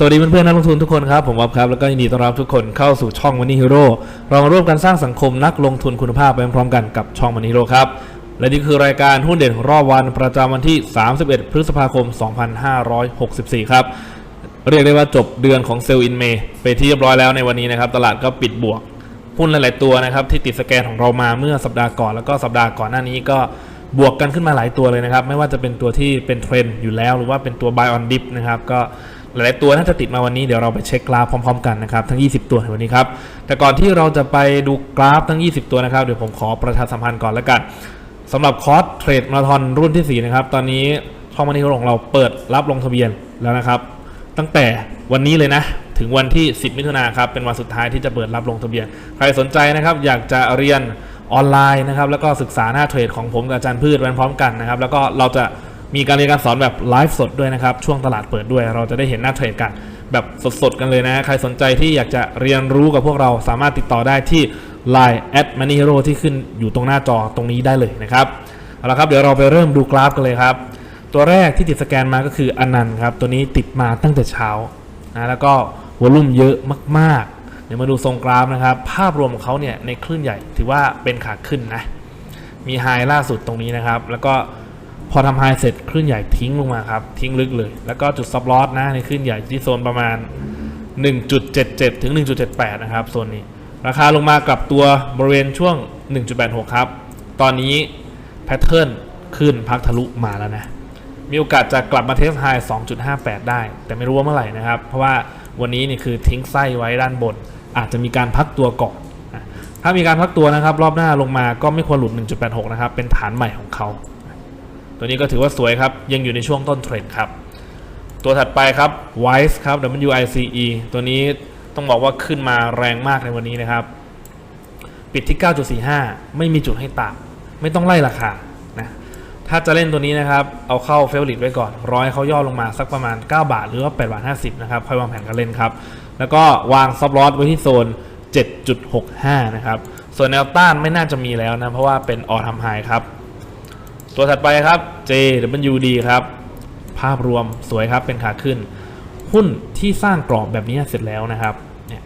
สวัสดีเพื่อนๆนักลงทุนทุกคนครับ ผมวับครับ แล้วก็ยินดีต้อนรับทุกคนเข้าสู่ช่อง Money Hero เรามาร่วมกันสร้างสังคมนักลงทุนคุณภาพไปพร้อมกันกับช่อง Money Hero ครับ และนี่คือรายการหุ้นเด่นรอบวันประจำวันที่ 31 พฤษภาคม 2564 ครับ เรียกได้ว่าจบเดือนของเซลล์อินเมย์ไปที่เรียบร้อยแล้วในวันนี้นะครับ ตลาดก็ปิดบวกหุ้นหลาย ๆ ตัวนะครับที่ติดสแกนของเรามาเมื่อสัปดาห์ก่อนแล้วก็สัปดาห์ก่อนหน้านี้ก็บวกกันขึ้นมาหลายตัวเลยนะครับไม่ว่าจะเป็นตัวที่เป็นเทรนด์อยู่แล้ว หรือว่าเป็นตัว buy on dip นะครับก็ หลายๆตัวน่าจะติดมาวันนี้เดี๋ยวเราไปเช็คกราฟพร้อมๆกันนะครับทั้ง 20 ตัวในวันนี้ครับแต่ก่อนที่เราจะไปดูกราฟทั้ง 20 ตัวนะครับเดี๋ยวผมขอประชาสัมพันธ์ก่อนแล้วกันสำหรับคอร์สเทรดมาราธอนรุ่นที่4นะครับตอนนี้ช่องมันนี่ของเราเปิดรับลงทะเบียนแล้วนะครับ ตั้งแต่วันนี้เลยนะถึงวันที่ 10 มิถุนาครับเป็นวันสุดท้ายที่จะเปิดรับลงทะเบียน ใครสนใจนะครับอยากจะเรียนออนไลน์นะครับแล้วก็ศึกษาหน้าเทรดของผมกับอาจารย์พืชไปพร้อมกันนะครับแล้วก็เราจะ มีการเรียนการสอนแบบไลฟ์สดด้วยนะครับ ช่วงตลาดเปิดด้วย เราจะได้เห็นหน้าเทรดกันแบบสดๆกันเลยนะ ใครสนใจที่อยากจะเรียนรู้กับพวกเราสามารถติดต่อได้ที่ Line at Money Hero ที่ขึ้นอยู่ตรงหน้าจอตรงนี้ได้เลยนะครับ เอาละครับ เดี๋ยวเราไปเริ่มดูกราฟกันเลยครับ ตัวแรกที่ติดสแกนมาก็คืออนันต์ครับ ตัวนี้ติดมาตั้งแต่เช้านะแล้วก็วอลุ่มเยอะมากๆ เดี๋ยวมาดูทรงกราฟนะครับ ภาพรวมของเขาเนี่ยในคลื่นใหญ่ถือว่าเป็นขาขึ้นนะ มีไฮล่าสุดตรงนี้นะครับ แล้วก็ พอทำไฮเสร็จคลื่นใหญ่ทิ้งลงมาครับ ทิ้งลึกเลย แล้วก็จุดซับลอสนะในคลื่นใหญ่ที่โซนประมาณ 1.77 ถึง 1.78 นะครับโซนนี้ ราคาลงมากลับตัวบริเวณช่วง 1.86 ครับ ตอนนี้แพทเทิร์นขึ้นพักทะลุมาแล้วนะ มีโอกาสจะกลับมาเทสไฮ2.58 ได้ แต่ไม่รู้ว่าเมื่อไหร่นะครับ เพราะว่าวันนี้นี่คือทิ้งไส้ไว้ด้านบน อาจจะมีการพักตัวก่อนนะถ้ามีการพักตัวนะครับ รอบหน้าลงมาก็ไม่ควรหลุด 1.86 นะครับ เป็นฐานใหม่ของเขา ตัวนี้ก็ถือว่าสวยครับ ยังอยู่ในช่วงต้นเทรนด์ครับ ตัวถัดไปครับ WISE ครับ WICE ตัวนี้ต้องบอกว่าขึ้นมาแรงมากในวันนี้นะครับ ปิดที่ 9.45 ไม่มีจุดให้ต่ำไม่ต้องไล่ราคานะถ้าจะเล่นตัวนี้นะครับ เอาเข้าเฟลลิตไว้ก่อน ร้อให้เขาย่อลงมาสักประมาณ 9 บาท หรือว่า8บาท50 นะครับ ค่อยวางแผนการเล่นครับ แล้วก็วางซับลอสไว้ที่โซน 7.65 นะครับ ส่วนแนวต้านไม่น่าจะมีแล้วนะ เพราะว่าเป็นออทำไฮครับ ตัวถัดไปครับ JWD ครับ ภาพรวมสวยครับเป็นขาขึ้น หุ้นที่สร้างกรอบแบบนี้เสร็จแล้วนะครับเนี่ย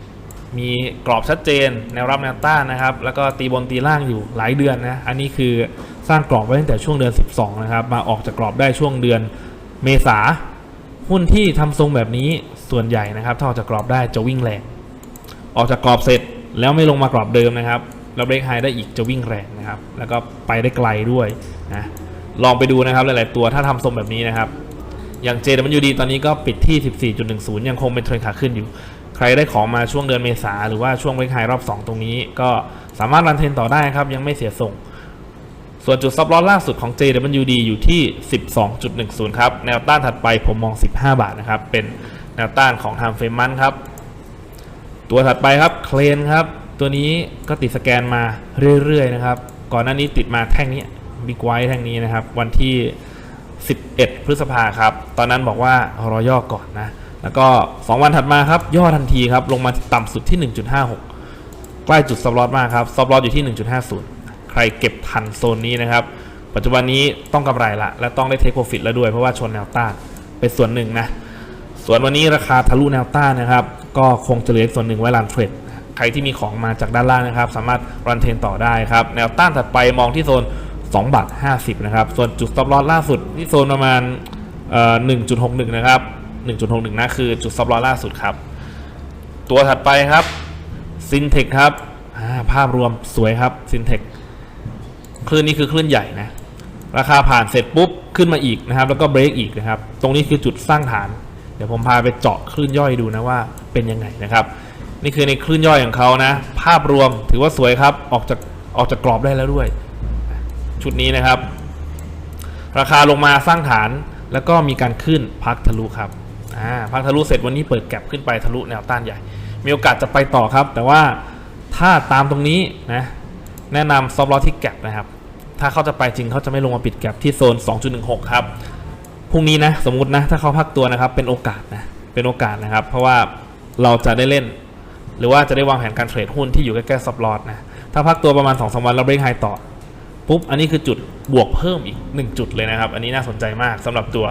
มีกรอบชัดเจนแนวรับแนวต้านนะครับ แล้วก็ตีบนตีล่างอยู่หลายเดือนนะ อันนี้คือสร้างกรอบไว้ตั้งแต่ช่วงเดือน 12 นะครับ มาออกจากกรอบได้ช่วงเดือนเมษาหุ้นที่ทำทรงแบบนี้ส่วนใหญ่นะครับถ้าออกจากกรอบได้จะวิ่งแรงออกจากกรอบเสร็จแล้วไม่ลงมากรอบเดิมนะครับ แล้วเบรกไฮได้อีกจะวิ่งแรงนะครับ แล้วก็ไปได้ไกลด้วยนะลองไปดูนะครับหลาย ๆ ตัวถ้าทำทรงแบบนี้นะครับ อย่าง JWD ตอนนี้ก็ปิดที่ 14.10 ยังคงเป็นเทรนขาขึ้นอยู่ ใครได้ของมาช่วงเดือนเมษาหรือว่าช่วงเบรกไฮรอบ 2 ตรงนี้ ก็สามารถรันเทรนต่อได้ครับ ยังไม่เสียส่ง ส่วนจุดซับลอสล่าสุดของ JWD อยู่ที่ 12.10 ครับ แนวต้านถัดไปผมมอง 15 บาทนะครับ เป็นแนวต้านของทางเฟรมันครับ ตัวถัดไปครับเคลนครับ ตัวนี้ก็ติดสแกนมาเรื่อยๆนะครับ ก่อนหน้านี้ติดมาแท่งนี้บิ๊กไวท์แท่งนี้นะครับ วันที่ 11 พฤษภาครับ ตอนนั้นบอกว่ารอย่อก่อนนะ แล้วก็ 2 วันถัดมาครับ ย่อทันทีครับ ลงมาต่ำสุดที่ 1.56 ใกล้จุดซับลอสมากครับซับลอสอยู่ที่ 1.50 ใครเก็บทันโซนนี้นะครับ ปัจจุบันนี้ต้องกำไรละ และต้องได้เทคโปรฟิตแล้วด้วย เพราะว่าชนแนวต้านเป็นส่วนหนึ่งนะ ส่วนวันนี้ราคาทะลุแนวต้านนะครับ ก็คงจะเหลืออีกส่วนหนึ่งไว้รันเทรด ใครที่มีของมาจากด้านล่างนะครับ สามารถรันเทรนต่อได้ครับแนวต้านถัดไปมองที่โซน2บาท50 นะครับ ส่วนจุด stop loss ล่าสุดที่โซนประมาณ1.61 นะครับ 1.61นะคือจุด stop loss ล่าสุดครับ ตัวถัดไปครับ Syntec ครับภาพรวมสวยครับ Syntec คลื่นนี้คือคลื่นใหญ่นะ ราคาผ่านเสร็จปุ๊บขึ้นมาอีกนะครับ แล้วก็เบรกอีกนะครับ ตรงนี้คือจุดสร้างฐาน เดี๋ยวผมพาไปเจาะคลื่นย่อยดูนะว่าเป็นยังไงนะครับ นี่คือในคลื่นย่อยของเขานะ ภาพรวมถือว่าสวยครับ ออกจากออกจากกรอบได้แล้วด้วย ชุดนี้นะครับ ราคาลงมาสร้างฐานแล้วก็มีการขึ้นพักทะลุครับอ่าพักทะลุเสร็จวันนี้เปิดแก็บขึ้นไปทะลุแนวต้านใหญ่ มีโอกาสจะไปต่อครับ แต่ว่าถ้าตามตรงนี้นะแนะนำซอฟต์ลอที่แก็บนะครับ ถ้าเขาจะไปจริงเขาจะไม่ลงมาปิดแก็บที่โซน 2.16 ครับพรุ่งนี้นะสมมุตินะถ้าเขาพักตัวนะครับเป็นโอกาสนะเป็นโอกาสนะครับ เพราะว่าเราจะได้เล่น หรือว่าจะได้วางแผนการเทรดหุ้นที่อยู่ใกล้ๆซับลอตนะ ถ้าพักตัวประมาณ2อสวันแล้วเบรกไฮต่อ ปุ๊บ อันนี้คือจุดบวกเพิ่มอีก 1 จุดเลยนะครับ อันนี้น่าสนใจมากสำหรับตัว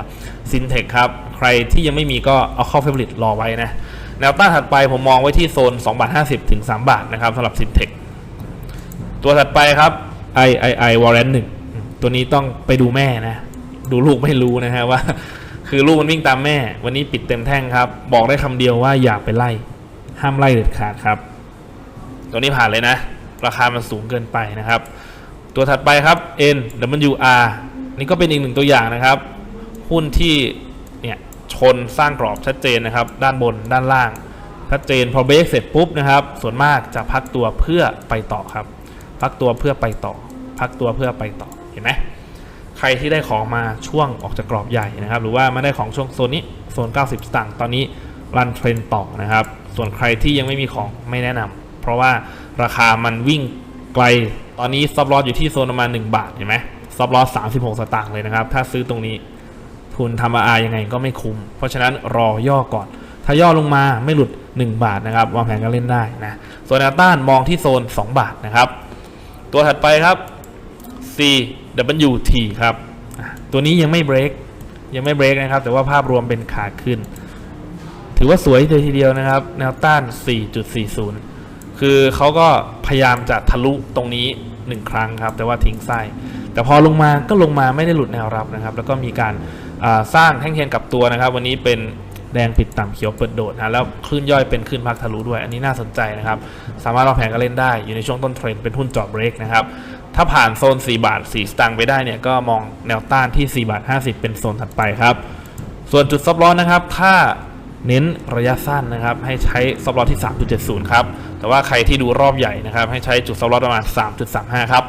s y n t e c ครับ ใครที่ยังไม่มีก็เอาเข้าเฟเวอร์รอไว้นะ แนวต้านถัดไปผมมองไว้ที่โซน2บาท50 ถึง 3 บาทนะครับสำหรับ s y n t e c ตัวถัดไปครับ i i i warrant 1 ตัวนี้ต้องไปดูแม่นะ ดูลูกไม่รู้นะฮะว่า คือลูกมันวิ่งตามแม่ วันนี้ปิดเต็มแท่งครับ บอกได้คำเดียวว่าอย่าไปไล่ ห้ามไล่เด็ดขาดครับ ตัวนี้ผ่านเลยนะ ราคามันสูงเกินไปนะครับ ตัวถัดไปครับ N W R นี่ก็เป็นอีกหนึ่งตัวอย่างนะครับ หุ้นที่เนี่ยชนสร้างกรอบชัดเจนนะครับ ด้านบนด้านล่าง ชัดเจนพอเบรกเสร็จปุ๊บนะครับ ส่วนมากจะพักตัวเพื่อไปต่อครับ พักตัวเพื่อไปต่อ พักตัวเพื่อไปต่อเห็นไหมใครที่ได้ของมาช่วงออกจากกรอบใหญ่นะครับ หรือว่ามาได้ของช่วงโซนนี้โซน 90 สตางค์ตอนนี้รันเทรนต่อนะครับ ส่วนใครที่ยังไม่มีของไม่แนะนำเพราะว่าราคามันวิ่งไกล ตอนนี้ซับลอสอยู่ที่โซนประมาณ 1 บาทเห็นไหมซับลอส36สตางค์เลยนะครับ ถ้าซื้อตรงนี้ทุนทำอาอยังไงก็ไม่คุ้ม เพราะฉะนั้นรอย่อก่อน ถ้าย่อลงมาไม่หลุด 1 บาทนะครับวางแผนการเล่นได้นะส่วนแนวต้านมองที่โซน 2 บาทนะครับ ตัวถัดไปครับ CWT ครับ ตัวนี้ยังไม่เบรกยังไม่เบรกนะครับ แต่ว่าภาพรวมเป็นขาขึ้น ถือว่าสวยเลยทีเดียวนะครับ แนวต้าน 4.40 คือเขาก็พยายามจะทะลุตรงนี้ 1 ครั้งครับ แต่ว่าทิ้งไส้ แต่พอลงมาก็ลงมาไม่ได้หลุดแนวรับนะครับ แล้วก็มีการสร้างแท่งเทียนกลับตัวนะครับ วันนี้เป็นแดงปิดต่ำเขียวเปิดโดดนะแล้วคลื่นย่อยเป็นคลื่นพักทะลุด้วย อันนี้น่าสนใจนะครับ สามารถวางแผนการเล่นได้อยู่ในช่วงต้นเทรนด์เป็นหุ้นจอดเบรกนะครับ ถ้าผ่านโซน 4 บาท 4 สตางค์ไปได้เนี่ยก็มองแนวต้านที่ 4 บาท 50 เป็นโซนถัดไปครับ ส่วนจุดซับลอนะครับ ถ้า เน้นระยะสั้นนะครับ ให้ใช้ซับลอที่ 3.70 ครับ แต่ว่าใครที่ดูรอบใหญ่นะครับ ให้ใช้จุดซับลอประมาณ 3.35 ครับ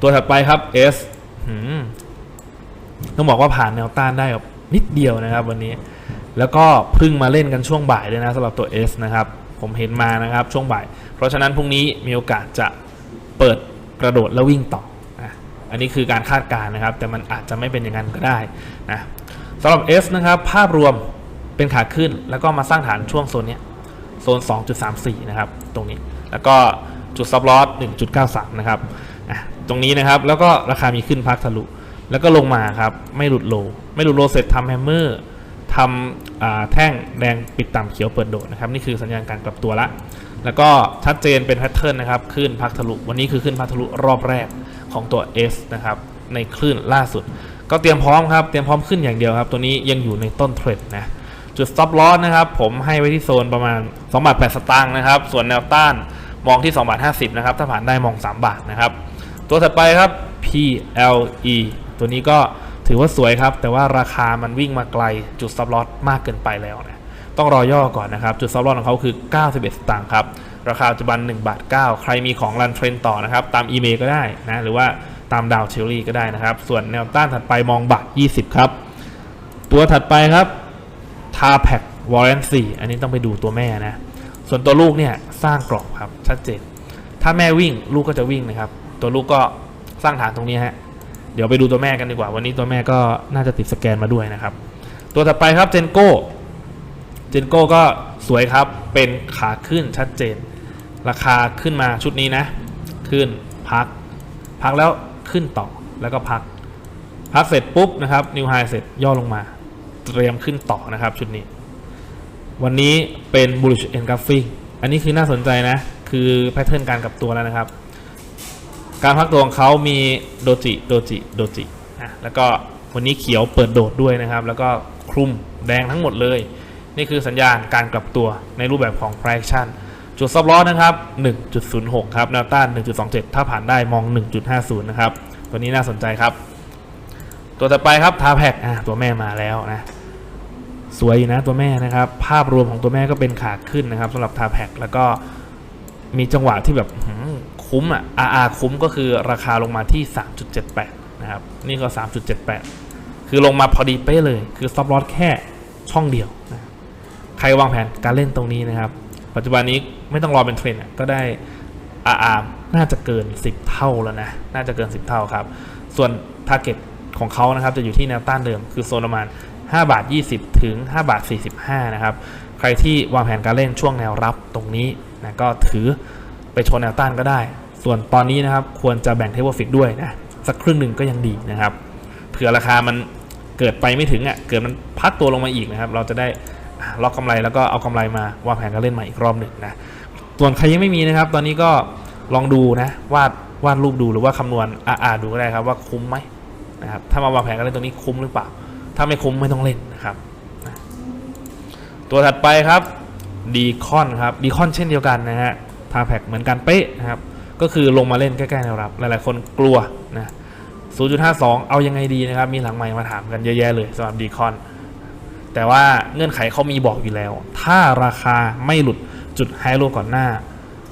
ตัวถัดไปครับ S ต้องบอกว่าผ่านแนวต้านได้แบบนิดเดียวนะครับวันนี้ แล้วก็พึ่งมาเล่นกันช่วงบ่ายด้วยนะสำหรับตัว S นะครับ ผมเห็นมานะครับช่วงบ่าย เพราะฉะนั้นพรุ่งนี้มีโอกาสจะเปิดกระโดดแล้ววิ่งต่อนะอันนี้คือการคาดการณ์นะครับ แต่มันอาจจะไม่เป็นอย่างนั้นก็ได้นะสำหรับ S นะครับ ภาพรวม เป็นขาขึ้นแล้วก็มาสร้างฐานช่วงโซนนี้โซน 2.34 นะครับ ตรงนี้แล้วก็จุดซับลอส1.93 นะครับตรงนี้นะครับแล้วก็ราคามีขึ้นพักทะลุแล้วก็ลงมาครับ ไม่หลุดโล ไม่หลุดโลเสร็จทำแฮมเมอร์ทำแท่งแดงปิดต่ำเขียวเปิดโดดนะครับ นี่คือสัญญาณการกลับตัวละ แล้วก็ชัดเจนเป็นแพทเทิร์นนะครับ ขึ้นพักทะลุ วันนี้คือขึ้นพักทะลุรอบแรกของตัว S นะครับ ในคลื่นล่าสุด ก็เตรียมพร้อมครับ เตรียมพร้อมขึ้นอย่างเดียวครับ ตัวนี้ยังอยู่ในต้นเทรดนะ จุด stop loss นะครับผมให้ไว้ที่โซนประมาณ2บาท8สตางค์นะครับ ส่วนแนวต้านมองที่2บาท50นะครับถ้าผ่านได้มอง 3 บาทนะครับ ตัวถัดไปครับ PLE ตัวนี้ก็ถือว่าสวยครับ แต่ว่าราคามันวิ่งมาไกลจุด stop loss มากเกินไปแล้วนะต้องรอย่อก่อนนะครับ จุด stop loss ของเขาคือ 91 สตางค์ครับ ราคาปัจจุบัน1บาท9ใครมีของรันเทรนต่อนะครับ ตามอีเมลก็ได้นะหรือว่าตามดาวเชลลี่ก็ได้นะครับ ส่วนแนวต้านถัดไปมองบาท 20 ครับ ตัวถัดไปครับ ทาแพ็กวอร์เรนซีอันนี้ต้องไปดูตัวแม่นะ ส่วนตัวลูกเนี่ยสร้างกรอบครับชัดเจน ถ้าแม่วิ่งลูกก็จะวิ่งนะครับ ตัวลูกก็สร้างฐานตรงนี้ฮะ เดี๋ยวไปดูตัวแม่กันดีกว่า วันนี้ตัวแม่ก็น่าจะติดสแกนมาด้วยนะครับ ตัวถัดไปครับเจนโก้ เจนโก้ก็สวยครับ เป็นขาขึ้นชัดเจน ราคาขึ้นมาชุดนี้นะ ขึ้นพัก พักแล้วขึ้นต่อแล้วก็พัก พักเสร็จปุ๊บนะครับนิวไฮเสร็จย่อลงมา เตรียมขึ้นต่อนะครับชุดนี้ วันนี้เป็น bullish engulfing อันนี้คือน่าสนใจนะ คือแพทเทิร์นการกลับตัวแล้วนะครับ การพักตัวของเขามีโดจิโดจิโดจิอะแล้วก็วันนี้เขียวเปิดโดดด้วยนะครับ แล้วก็คลุมแดงทั้งหมดเลย นี่คือสัญญาณการกลับตัวในรูปแบบของ price action จุดซับลอนะครับ 1.06 ครับแนวต้าน 1.27 ถ้าผ่านได้มอง 1.50 นะครับ ตัวนี้น่าสนใจครับ ตัวต่อไปครับทาแพกอะตัวแม่มาแล้วนะ สวยอยู่นะตัวแม่นะครับ ภาพรวมของตัวแม่ก็เป็นขาขึ้นนะครับสำหรับทาแพกแล้วก็มีจังหวะที่แบบคุ้มอะ RR คุ้มก็คือราคาลงมาที่ 3.78 นะครับ นี่ก็ 3.78 คือลงมาพอดีเป๊ะเลย คือซับลอสแค่ช่องเดียวนะใครวางแผนการเล่นตรงนี้นะครับ ปัจจุบันนี้ไม่ต้องรอเป็นเทรนด์ก็ได้ RR น่าจะเกิน 10 เท่าแล้วนะ น่าจะเกิน 10 เท่าครับ ส่วน t a r g e t ของเขานะครับจะอยู่ที่แนวต้านเดิมคือโซนประมาณ 5 บาท 20 ถึง 5 บาท 45 นะครับ ใครที่วางแผนการเล่นช่วงแนวรับตรงนี้นะก็ถือไปชนแนวต้านก็ได้ ส่วนตอนนี้นะครับควรจะแบ่งเท k โ p ฟิกด้วยนะ สักครึ่งหนึ่งก็ยังดีนะครับ เผื่อราคามันเกิดไปไม่ถึงอะ เกิดมันพักตัวลงมาอีกนะครับ เราจะได้ล็อกกำไรแล้วก็เอากำไรมาวางแผนการเล่นใหม่อีกรอบหนึ่งนะ ส่วนใครยังไม่มีนะครับ ตอนนี้ก็ลองดูนะวาดวาดรูปดูหรือว่าคำนวณอ่าดูก็ได้ครับว่าคุ้มไหมนะครับ ถ้ามาวางแผนการเล่นตรงนี้คุ้มหรือเปล่า ถ้าไม่คุ้มไม่ต้องเล่นนะครับ ตัวถัดไปครับดีคอนครับดีคอนเช่นเดียวกันนะฮะทาแพ็กเหมือนกันเป๊ะนะครับ ก็คือลงมาเล่นใกล้ๆแนวรับ หลายๆ คนกลัวนะ 0.52 เอายังไงดีนะครับ มีหลังใหม่มาถามกันเยอะแยะเลยสำหรับดีคอน แต่ว่าเงื่อนไขเขามีบอกอยู่แล้ว ถ้าราคาไม่หลุดจุดไฮโลก่อนหน้า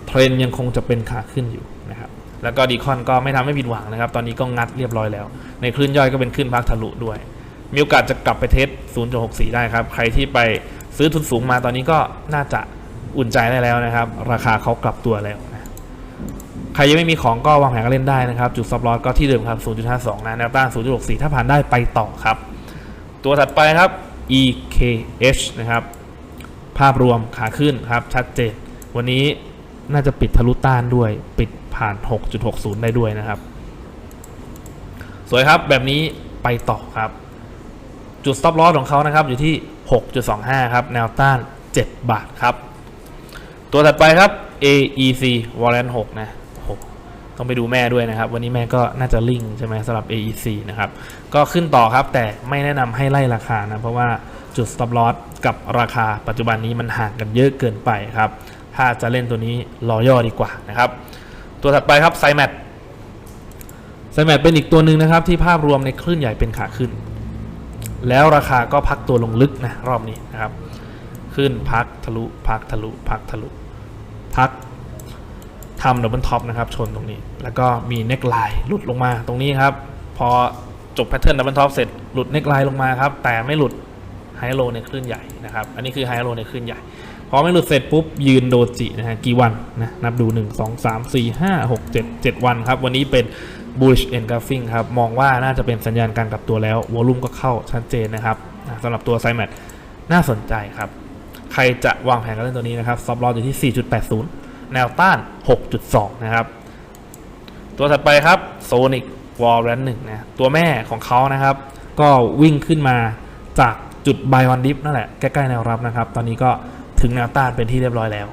เทรนยังคงจะเป็นขาขึ้นอยู่นะครับ แล้วก็ดีคอนก็ไม่ทำให้ผิดหวังนะครับ ตอนนี้ก็งัดเรียบร้อยแล้ว ในคลื่นย่อยก็เป็นคลื่นพักทะลุด้วย มีโอกาสจะกลับไปเทส 0.64 ได้ครับ ใครที่ไปซื้อทุนสูงมาตอนนี้ก็น่าจะอุ่นใจได้แล้วนะครับ ราคาเขากลับตัวแล้วนะใครยังไม่มีของก็วางแผนการเล่นได้นะครับ จุดซับลอสก็ที่เดิมครับ 0.52 นะแนวต้าน 0.64 ถ้าผ่านได้ไปต่อครับ ตัวถัดไปครับ EKH นะครับ ภาพรวมขาขึ้นครับ ชัดเจน วันนี้น่าจะปิดทะลุต้านด้วย ปิดผ่าน 6.60 ได้ด้วยนะครับ สวยครับแบบนี้ไปต่อครับ จุด stop loss ของเขานะครับอยู่ที่ 6.25 ครับแนวต้าน 7 บาทครับ ตัวถัดไปครับ AEC Warrant 6 นะโอ้โหต้องไปดูแม่ด้วยนะครับ วันนี้แม่ก็น่าจะลิงใช่ไหมสำหรับ AEC นะครับ ก็ขึ้นต่อครับแต่ไม่แนะนำให้ไล่ราคานะ เพราะว่าจุด stop loss กับราคาปัจจุบันนี้มันห่างกันเยอะเกินไปครับ ถ้าจะเล่นตัวนี้รอย่อดีกว่านะครับ ตัวถัดไปครับไซแมทไซแมทเป็นอีกตัวหนึ่งนะครับที่ภาพรวมในคลื่นใหญ่เป็นขาขึ้น แล้วราคาก็พักตัวลงลึกนะรอบนี้นะครับ ขึ้นพักทะลุพักทะลุพักทะลุพักทำดับเบิลท็อปนะครับชนตรงนี้ แล้วก็มีเน็กไลน์หลุดลงมาตรงนี้ครับ พอจบแพทเทิร์นดับเบิลท็อปเสร็จหลุดเน็กไลน์ลงมาครับ แต่ไม่หลุดไฮโลในคลื่นใหญ่นะครับ อันนี้คือไฮโลในคลื่นใหญ่ พอไม่หลุดเสร็จปุ๊บยืนโดจินะฮะกี่วันนะนับดู 1 2 3 4 5 6 7 7 วันครับ วันนี้เป็น bullish engulfing ครับ มองว่าน่าจะเป็นสัญญาณการกลับตัวแล้ววอลุ่มก็เข้าชัดเจนนะครับสำหรับตัวไซแมทน่าสนใจครับ ใครจะวางแผนการเล่นตัวนี้นะครับซับลออยู่ที่ 4.80 แนวต้าน 6.2 นะครับ ตัวถัดไปครับ Sonic Warrant 1นะตัวแม่ของเขานะครับ ก็วิ่งขึ้นมาจากจุด Buy One Dip นั่นแหละ ใกล้ๆแนวรับนะครับ ตอนนี้ก็ถึงแนวต้านเป็นที่เรียบร้อยแล้ว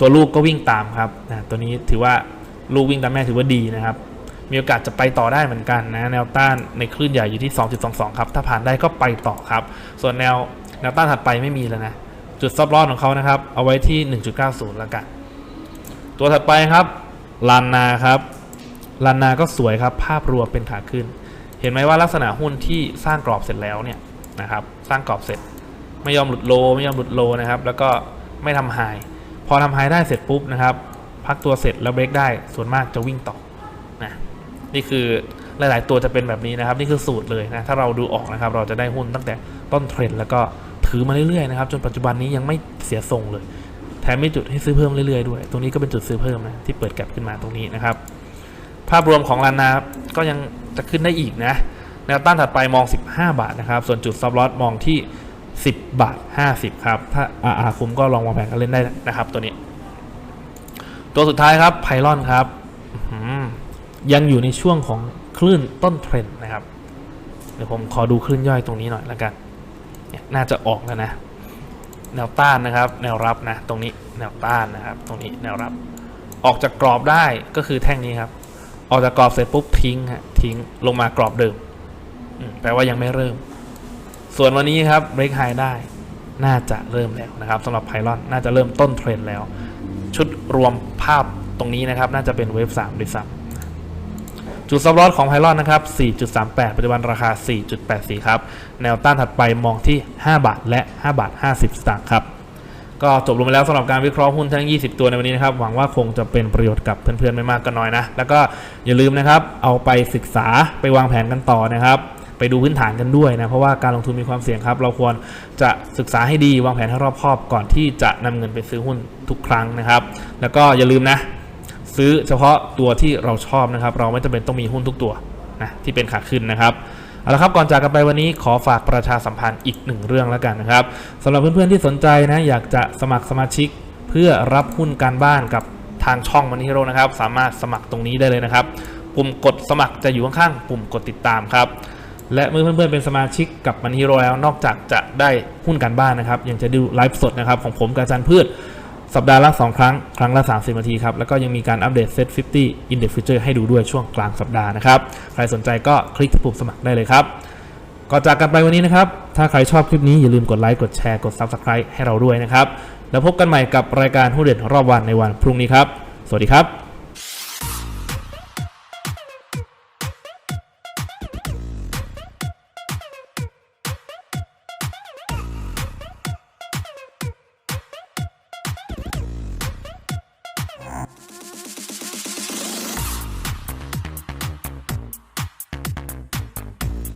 ตัวลูกก็วิ่งตามครับนะตัวนี้ถือว่าลูกวิ่งตามแม่ถือว่าดีนะครับ มีโอกาสจะไปต่อได้เหมือนกันนะแนวต้านในคลื่นใหญ่อยู่ที่ 2.22 ครับ ถ้าผ่านได้ก็ไปต่อครับ ส่วนแนวแนวต้านถัดไปไม่มีแล้วนะ จุดซับลอสของเขานะครับ เอาไว้ที่ 1.90 แล้วกัน ตัวถัดไปครับลานนาครับลานนาก็สวยครับ ภาพรวมเป็นขาขึ้น เห็นไหมว่าลักษณะหุ้นที่สร้างกรอบเสร็จแล้วเนี่ยนะครับ สร้างกรอบเสร็จ ไม่ยอมหลุดโล ไม่ยอมหลุดโลนะครับ แล้วก็ไม่ทำไฮพอทำไฮได้เสร็จปุ๊บนะครับ พักตัวเสร็จแล้วเบรกได้ ส่วนมากจะวิ่งต่อ นี่คือหลาย ๆ ตัวจะเป็นแบบนี้นะครับ นี่คือสูตรเลยนะ ถ้าเราดูออกนะครับ เราจะได้หุ้นตั้งแต่ต้นเทรนด์แล้วก็ถือมาเรื่อย ๆ นะครับ จนปัจจุบันนี้ยังไม่เสียทรงเลย แถมมีจุดให้ซื้อเพิ่มเรื่อย ๆ ด้วย ตรงนี้ก็เป็นจุดซื้อเพิ่มนะ ที่เปิดแก็บขึ้นมาตรงนี้นะครับ ภาพรวมของลานาก็ยังจะขึ้นได้อีกนะ แนวต้านถัดไปมอง 15 บาทนะครับ ส่วนจุดซับลอสมองที่ 10 บาท 50 ครับ ถ้าอาอาคุ้มก็ลองวางแผนกันเล่นได้นะครับ ตัวนี้ ตัวสุดท้ายครับไพลอนครับอื ยังอยู่ในช่วงของคลื่นต้นเทรนด์นะครับ เดี๋ยวผมขอดูคลื่นย่อยตรงนี้หน่อยละกันน่าจะออกแล้วนะ แนวต้านนะครับ แนวรับนะ ตรงนี้แนวต้านนะครับ ตรงนี้แนวรับ ออกจากกรอบได้ก็คือแท่งนี้ครับ ออกจากกรอบเสร็จปุ๊บทิ้งฮะทิ้งลงมากรอบเดิมแปลว่ายังไม่เริ่ม ส่วนวันนี้ครับเบรกไฮได้น่าจะเริ่มแล้วนะครับสำหรับไพลอนน่าจะเริ่มต้นเทรนด์แล้ว ชุดรวมภาพตรงนี้นะครับ น่าจะเป็นเวฟ3ด้วยซ้ำ จุดซับลอสของไพลอนนะครับ 4.38 ปัจจุบันราคา 4.84 ครับ แนวต้านถัดไปมองที่ 5 บาท และ 5 บาท 50 สตางค์ครับ ก็จบลงไปแล้วสำหรับการวิเคราะห์หุ้นทั้ง 20 ตัวในวันนี้นะครับ หวังว่าคงจะเป็นประโยชน์กับเพื่อนๆ ไม่มากก็น้อยนะ แล้วก็อย่าลืมนะครับเอาไปศึกษาไปวางแผนกันต่อนะครับไปดูพื้นฐานกันด้วยนะ เพราะว่าการลงทุนมีความเสี่ยงครับ เราควรจะศึกษาให้ดีวางแผนให้รอบคอบก่อนที่จะนำเงินไปซื้อหุ้นทุกครั้งนะครับ แล้วก็อย่าลืมนะ ซื้อเฉพาะตัวที่เราชอบนะครับ เราไม่จำเป็นต้องมีหุ้นทุกตัวนะที่เป็นขาขึ้นนะครับเอาละครับก่อนจากกันไปวันนี้ขอฝากประชาสัมพันธ์อีกหนึ่งเรื่องแล้วกันนะครับสำหรับเพื่อนๆที่สนใจนะอยากจะสมัครสมาชิก เพื่อรับหุ้นการบ้านกับทางช่องมันฮีโร่นะครับ สามารถสมัครตรงนี้ได้เลยนะครับ ปุ่มกดสมัครจะอยู่ข้างๆปุ่มกดติดตามครับ และเมื่อเพื่อนๆเป็นสมาชิกกับมันฮีโร่แล้ว นอกจากจะได้หุ้นการบ้านนะครับยังจะดูไลฟ์สดนะครับของผมกาจารย์พืช สัปดาห์ละ2 ครั้ง ครั้งละ 30 นาทีครับ แล้วก็ยังมีการอัปเดต Set 50 Index future ให้ดูด้วยช่วงกลางสัปดาห์นะครับ ใครสนใจก็คลิกที่ปุ่มสมัครได้เลยครับ ก่อนจากกันไปวันนี้นะครับ ถ้าใครชอบคลิปนี้อย่าลืมกดไลค์ กดแชร์ กด Subscribe ให้เราด้วยนะครับ แล้วพบกันใหม่กับรายการหุ้นเด่นรอบวันในวันพรุ่งนี้ครับ สวัสดีครับ